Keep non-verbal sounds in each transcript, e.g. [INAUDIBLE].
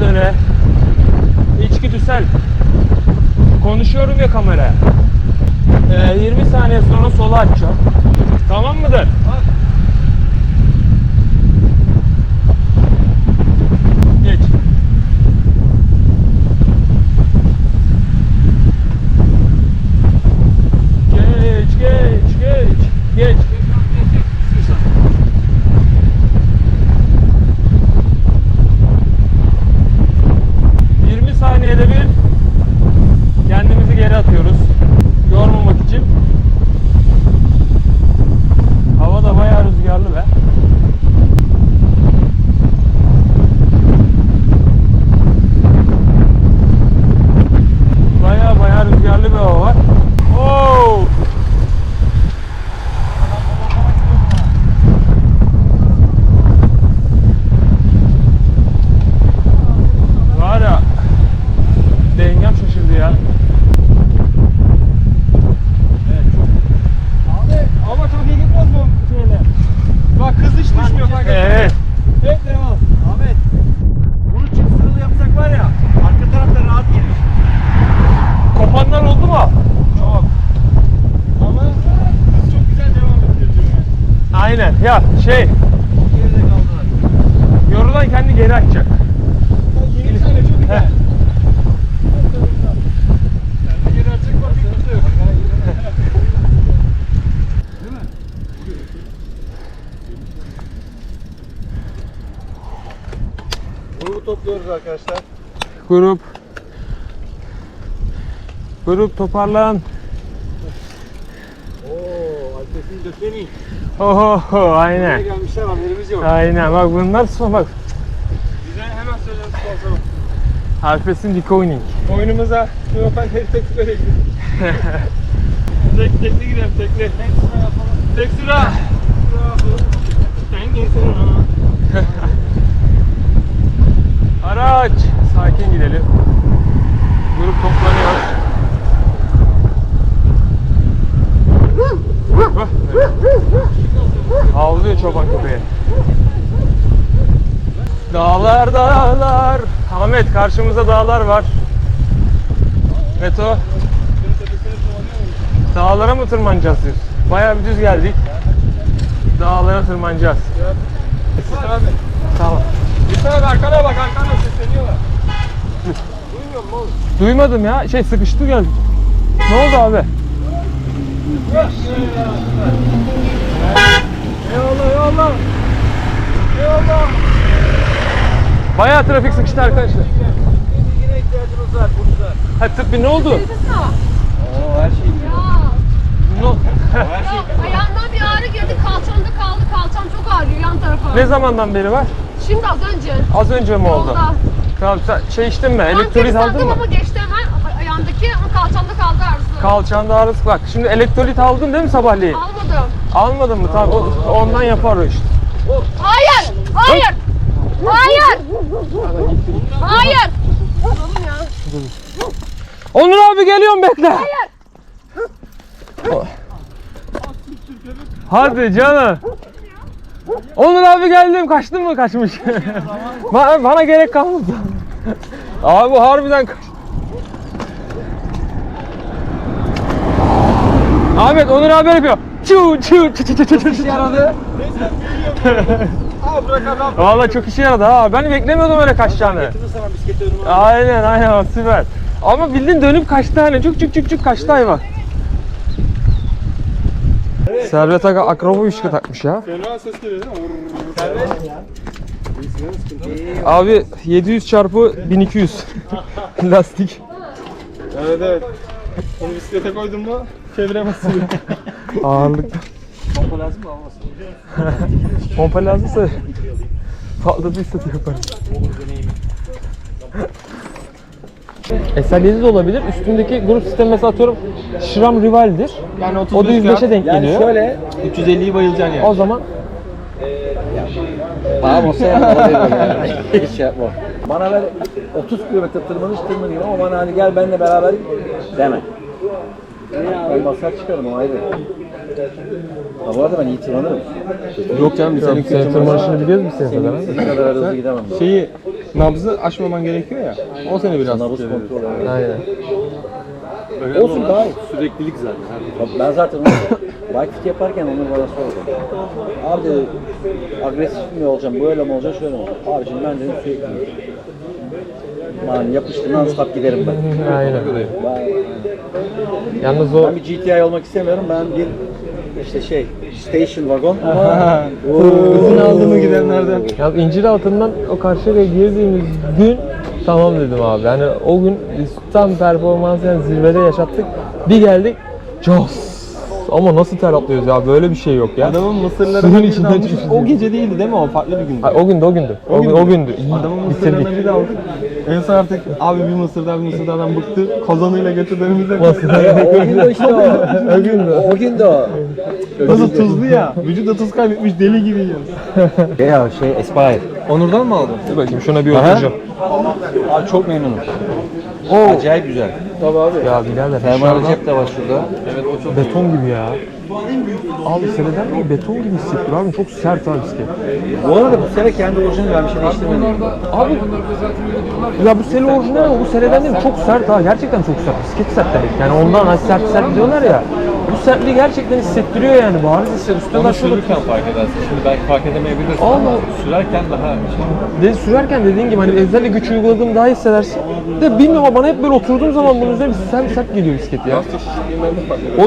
döne döne içgüdüsel konuşuyorum ya kameraya. Ee, 20 saniye sonra sola açacağım. Tamam mıdır? Bak. Geç. Geç, geç, geç, geç. ...20 saniyede bir... ...kendimizi geri atıyoruz. Yormamak için. Hava da bayağı rüzgarlı be. Baya baya rüzgarlı bir hava var. Oo! Var ya dengem şaşırdı ya. Evet çok. Abi ama çok iyi gitmez bu şeyle. Bak hız hiç düşmüyor fark ettin mi? Evet. Evet devam. Ahmet, bunu çift sıralı yapsak var ya, arka tarafta rahat gelir. Kopanlar oldu mu? Çok. Ama hız çok güzel devam ettiriyor yani. Aynen. Ya şey geride kaldılar. yorulan kendi geri açacak. 20 saniye çok güzel. Heh. Kendi geri atacak bak bir kutu yok. Değil mi? Grubu topluyoruz arkadaşlar. Grup Grup toparlan. Alpes'in dökmeni. Oho Buraya aynen. gelmişler haberimiz yok. Aynen bak bunlar son bak. Bize hemen söyleyin sponsorum. Alpes'in Decoining. Oyunumuza [LAUGHS] tek tek sıra gidelim. tek tekli gidelim tekli. Tek sıra yapalım. Tek sıra. Tek sıra. Araç. Sakin gidelim. Grup toplanıyor. Hah, evet. Havlıyor çoban köpeği. Dağlar dağlar. Ahmet karşımızda dağlar var. Meto. Dağlara mı tırmanacağız diyorsun? Bayağı bir düz geldik. Dağlara tırmanacağız. abi. Tamam. Bir abi arkana bak arkana sesleniyorlar. Duymuyor musun oğlum? Duymadım ya. Şey sıkıştı geldi. Ne oldu abi? Eyvallah eyvallah. Eyvallah. Bayağı trafik sıkıştı arkadaşlar. Bilgine ihtiyacımız var burada. Ha tıbbi ne oldu? Oo, her şey biliyor. Ne oldu? Her [LAUGHS] şey Ayağımdan bir ağrı girdi, kalçamda kaldı. Kalçam çok ağrıyor yan tarafa. ne zamandan beri var? Şimdi az önce. Az önce mi oldu? Yolda. Tamam sen şey içtin mi? Elektrolit Elektrolit aldın mı? ama geçti hemen ayağımdaki ama kalçamda kaldı ağrısı. Kalçanda ağrısı bak. Şimdi elektrolit aldın değil mi sabahleyin? Almadım. Almadın mı? Tamam o- ondan yapar o işte. Hayır! Hayır! Hayır! Hayır! Onur abi geliyorum bekle. Hayır! Hadi canım. Onur abi geldim. Kaçtın mı? Kaçmış. [LAUGHS] bana, bana gerek kalmadı. [LAUGHS] abi harbiden kaç. Ahmet Onur abi yapıyor. Çu çu çu çu çu çu çu. yaradı. [LAUGHS] Aa bırak adam. Valla çok işe yaradı ha. Ben beklemiyordum öyle kaçacağını. Sana önüme. Aynen aynen süper. Ama bildin dönüp kaçtı hani. Çuk çuk çuk çuk kaçtı hayvan. Servet Aga Akramovic'e takmış ya. Fena ses geliyor değil mi? Abi 700 çarpı 1200 [LAUGHS] lastik. Evet evet. Onu bisiklete koydun mu çeviremezsin. Ağırlık. Pompa lazım mı olmasın? Pompa lazımsa patladıysa da yaparız. SL7 de olabilir. Üstündeki grup sistemi mesela atıyorum Şram Rival'dir. Yani O da 105'e denk Yani geliyor. şöyle 350'yi bayılacaksın yani. O zaman Tamam o sen yani. Hiç şey yapma. Bana ver 30 kilometre tırmanış tırmanayım ama bana hani gel benimle beraber deme. Ben basar çıkarım o ayrı. Ha, bu arada ben iyi tırmanırım. Yok canım senin senin tırmanışını biliyoruz biz senin kadar. Senin kadar hızlı gidemem. ben. Şeyi nabzı aşmaman gerekiyor ya. O seni biraz Nabız tutuyor. kontrol evet. Aynen. Olsun daha iyi. Süreklilik zaten. Ben zaten onu bike fit yaparken onu bana sordu. Abi dedi, agresif mi olacağım, böyle mi olacağım, şöyle mi olacağım? Abiciğim ben dedim sürekli. Yani yapıştı, non-stop giderim ben. Aynen. Yalnız o Ben bir GTI olmak istemiyorum, ben bir işte şey, station wagon ama [LAUGHS] Hızını aldı mı gidenlerden. ya incir altından o karşıya girdiğimiz gün tamam dedim abi. Yani o gün tam performans yani zirvede yaşattık. Bir geldik. Jos. Ama nasıl ter atlıyoruz ya böyle bir şey yok ya. Adamın mısırlarına Suyun bir içinden dalmış. çıkıyor. O gece değildi değil mi o? Farklı bir gündü. Ay, o gündü o gündü. O, gün, o gündü. İyi, Adamın mısırlarına bir daldık. En son artık abi bir mısır daha bir mısır daha adam bıktı. Kazanıyla götürdü önümüze. Mısır. o gün de işte o. [LAUGHS] O gün de o. Gün de o. Nasıl tuzlu ya. Vücut da tuz kaybetmiş deli gibi yiyoruz. [LAUGHS] Ya şey, Aspire. Onur'dan mı aldın? Dur bakayım şuna bir Aha. oturacağım. Abi çok memnunum. Acayip güzel. Tabii abi. Ya birader Fermuarlı dışarıdan cep de var şurada. beton gibi ya. Abi seneden beri beton gibi hissettiriyor abi. Çok sert abi bisiklet. Bu arada bu sene kendi bir şey değiştirmedim. Abi ya bu sele orijinal ama bu seleden değil mi? Çok sert ha. Gerçekten çok sert. Bisiklet sert demek. Yani ondan hani sert sert diyorlar ya. Bu sertliği gerçekten hissettiriyor yani. Bariz hissediyor. Üstüne Onu sürürken fark edersin. Şimdi belki fark edemeyebilirsin Allah. ama sürerken daha şey. de, sürerken dediğin gibi hani özellikle güç uyguladığım daha hissedersin. De bilmiyorum ama bana hep böyle oturduğum zaman bunun üzerine bir sert sert geliyor bisiklet ya.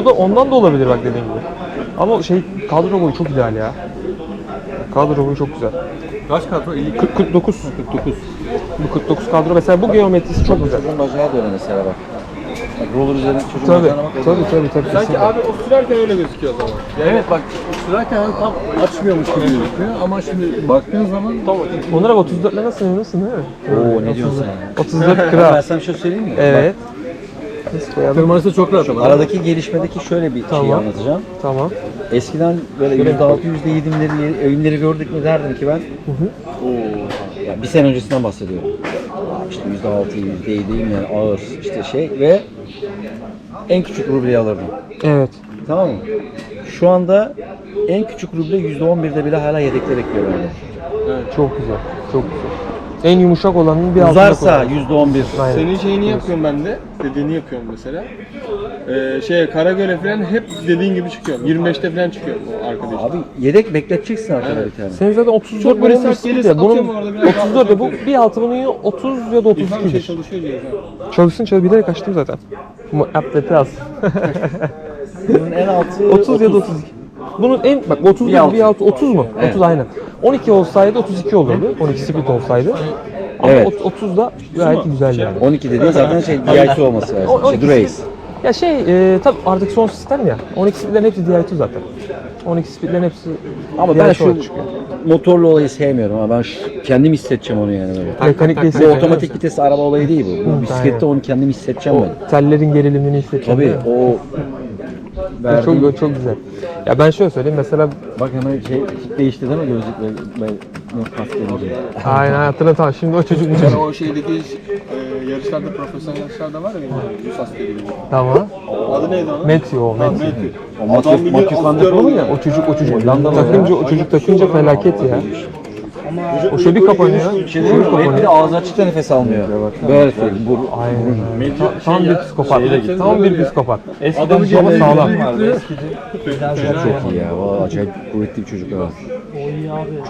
O da ondan da olabilir bak dediğin gibi. Ama şey kadro boyu çok ideal ya. Kadro boyu çok güzel. Kaç kadro? 50 40 49 49. Bu 49 kadro mesela bu geometrisi çok güzel. Çocuğun bacağı döner mesela bak. Roller üzerinde çocuğun Tabii, bacağına bak. tabii tabii tabii. Sanki kesinlikle. abi o sürerken öyle gözüküyor o zaman. Evet bak sürerken hani tam açmıyormuş gibi gözüküyor ama şimdi baktığın zaman tam Onlara bak 34 ile nasıl memnunsun değil mi? Oo ne diyorsun sen ya? 34 Ben kral. sana bir şey söyleyeyim mi? Evet. Nasıl koyalım? tırmanışı çok rahat ama. Aradaki gelişmedeki şöyle bir şey Tamam. anlatacağım. Tamam. Eskiden böyle %6 %7'leri eğimleri gördük mü derdim ki ben. Oo. Ya bir sene öncesinden bahsediyorum. İşte %6 %7'yim yani ağır işte şey ve en küçük rubleyi alırdım. Evet. Tamam mı? Şu anda en küçük ruble %11'de bile hala yedekte bekliyor bende. Çok güzel. Çok güzel. En yumuşak olanın bir altında Uzarsa koyalım. %11. Aynen. Senin şeyini yapıyorum ben de. Dediğini yapıyorum mesela. Ee, şey Karagöl'e falan hep dediğin gibi çıkıyorum. 25'te falan çıkıyorum o arkadaş. Abi yedek bekleteceksin arkada bir tane. Senin zaten 34 Çok böyle sert bisiklet gelirse ya. Bunun atıyorum orada biraz 34 ya bu bir altı bunun ya 30 ya da İlhan şey 32'dir. çalışıyor diyor. Çalışsın çalış bilerek açtım zaten. Bu Atleti az. Bunun en altı [LAUGHS] 30 ya da 32. Bunun en bak 30 Bir altı. bir altı 30 mu? Evet. 30 aynen. 12 olsaydı 32 olurdu. 12 split olsaydı. Ama Evet. ot- 30 da gayet güzel yani. 12 dediğin zaten şey DI2 olması O- lazım. 12 İşte split- Ya şey e, tabi artık son sistem ya. 12 splitlerin hepsi DI2 zaten. 12 splitlerin hepsi Ama ben DI2 şu olarak çıkıyor. motorlu olayı sevmiyorum ama ben şu- kendim hissedeceğim onu yani böyle. Mekanik Bu değil. otomatik vites araba olayı değil bu. Bu bisiklette onu kendim hissedeceğim ben. Tellerin gerilimini hissedeceğim. Tabii o verdiğim... Çok, çok güzel. Ya ben şöyle söyleyeyim mesela Bak hemen şey değişti değil mi gözlükle? Gelince. aynen hatırladım tamam şimdi o çocuk bu Yani çocuk. o şeydeki e, yarışlarda, profesyonel yarışlarda var ya benim Yusas dediğim. Tamam. Adı neydi onun? Matthew o Matthew. Matthew. O Matthew- Adam bilir, Matthew van der Poel ya. O çocuk o çocuk Hollandalı ya. takınca o çocuk takınca felaket ya. O şöyle bir kapanıyor. Şey bir de kapanıyor. ağzı açık da nefes almıyor. Böyle söyleyeyim. Bu, Aynen. Ta- Tam bir psikopat. Tam bir psikopat. Eskiden Ama şey sağlam. vardı. çok çok iyi ya. Valla acayip kuvvetli bir çocuk ha.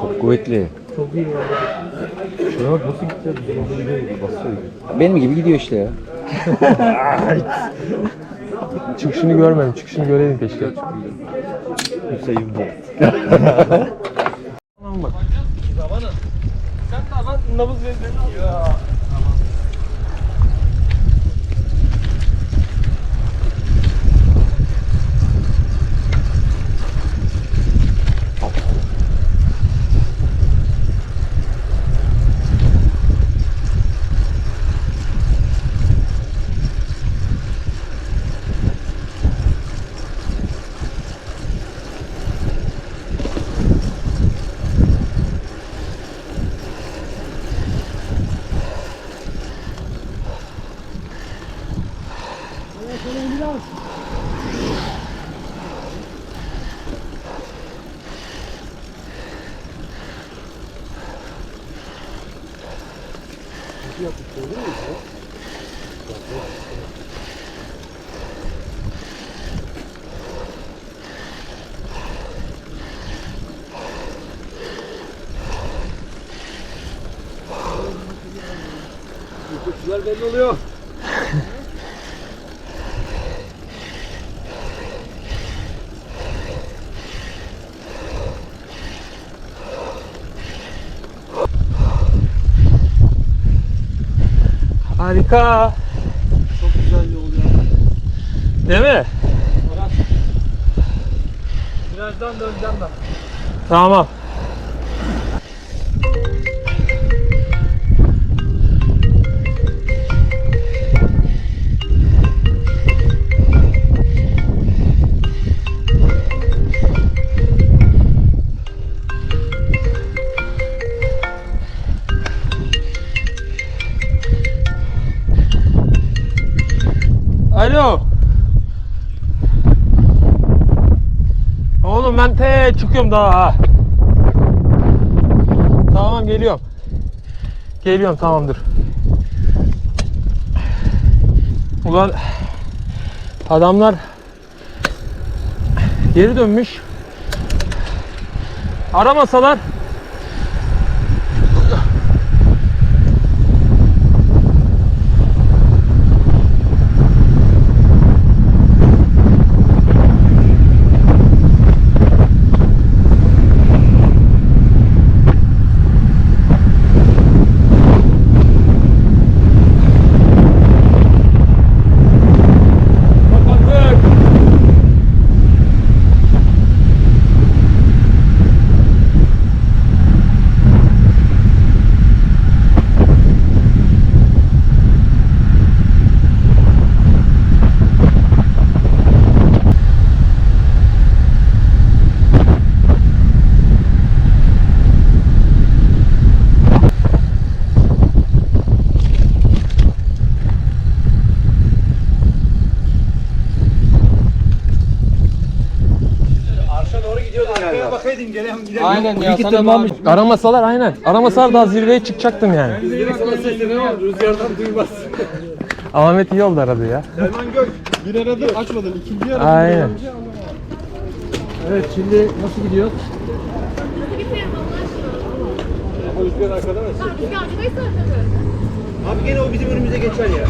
Çok kuvvetli. Şuna bak nasıl gitti? Benim gibi gidiyor işte ya. [LAUGHS] Çıkışını görmedim. Çıkışını göreydim keşke. Hüseyin [LAUGHS] bu. Tamam bak. Sen de lan nabız verin. Ya. Harika. Çok güzel yol ya. Değil mi? Birazdan döneceğim ben. Tamam. Ben te çıkıyorum daha ha. Tamam geliyorum. Geliyorum tamamdır. Ulan adamlar geri dönmüş. Aramasalar Aynen ya sana tırmanmış. bağlı. Aramasalar aynen. Aramasalar daha zirveye çıkacaktım yani. Rüzgardan duymaz. Ahmet iyi oldu aradı ya. Selman Gök. Bir aradı açmadın. ikinci aradı. Aynen. Evet şimdi nasıl gidiyor? Gitmeyelim Allah aşkına. Rüzgar arkada mı? Ha, rüzgarcıdayız tabii. Abi gene o bizim önümüze geçer ya.